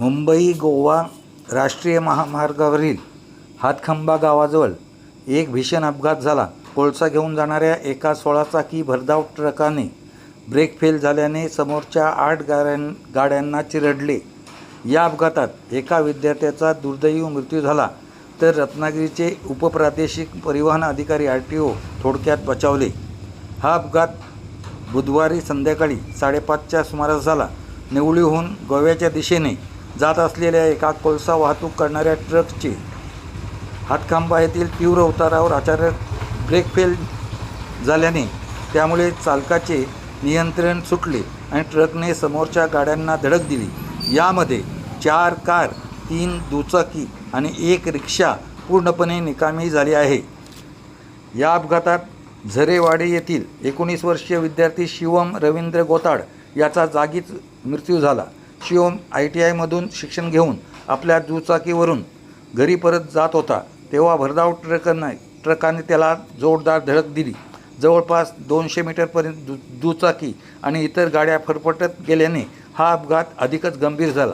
मुंबई गोवा राष्ट्रीय महामार्गावरील हातखंबा गावाजवळ एक भीषण अपघात झाला. कोळसा घेऊन जाणाऱ्या एका सोळा चाकी भरधाव ट्रकाने ब्रेक फेल झाल्याने समोरच्या आठ गाड्यां गाड्यांना चिरडले. या अपघातात एका विद्यार्थ्याचा दुर्दैवी मृत्यू झाला तर रत्नागिरीचे उपप्रादेशिक परिवहन अधिकारी आर टी ओ थोडक्यात बचावले. हा अपघात बुधवारी संध्याकाळी साडेपाचच्या सुमारास झाला. निवळीहून गोव्याच्या दिशेने जात असलेल्या एका कोळसा वाहतूक करणाऱ्या ट्रकचे हातखांबा येथील तीव्र उतारावर अचानक ब्रेक फेल झाल्याने त्यामुळे चालकाचे नियंत्रण सुटले आणि ट्रकने समोरच्या गाड्यांना धडक दिली. यामध्ये चार कार तीन दुचाकी आणि एक रिक्षा पूर्णपणे निकामी झाली आहे. या अपघातात झरेवाडी येथील एकोणीस वर्षीय विद्यार्थी शिवम रवींद्र गोताड याचा जागीच मृत्यू झाला. शिवम आय टी आयमधून शिक्षण घेऊन आपल्या दुचाकीवरून घरी परत जात होता तेव्हा भरधाव ट्रकनं ट्रकाने त्याला जोरदार धडक दिली. जवळपास दोनशे मीटरपर्यंत दु दुचाकी आणि इतर गाड्या फरफटत गेल्याने हा अपघात अधिकच गंभीर झाला.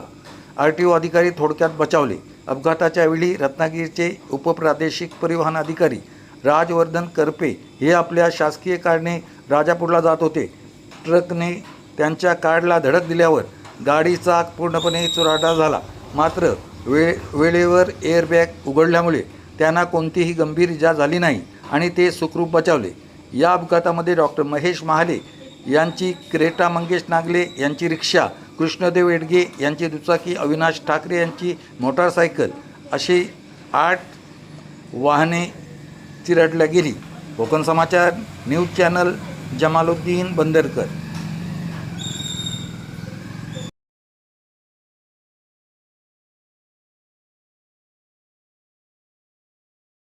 आर टी ओ अधिकारी थोडक्यात बचावले. अपघाताच्या वेळी रत्नागिरीचे उपप्रादेशिक परिवहन अधिकारी राजवर्धन करपे हे आपल्या शासकीय कारने राजापूरला जात होते. ट्रकने त्यांच्या कारला धडक दिल्यावर गाडीचा पूर्णपणे चुराटा झाला. मात्र वे वेळेवर एअरबॅग उघडल्यामुळे त्यांना कोणतीही गंभीर इजा झाली नाही आणि ते सुखरूप बचावले. या अपघातामध्ये डॉक्टर महेश महाले यांची क्रेटा मंगेश नागले यांची रिक्षा कृष्णदेव एडगे यांची दुचाकी अविनाश ठाकरे यांची मोटारसायकल अशी आठ वाहने चिरडल्या गेली. Konkan Samachar news channel Jamaluddin Bandarkar.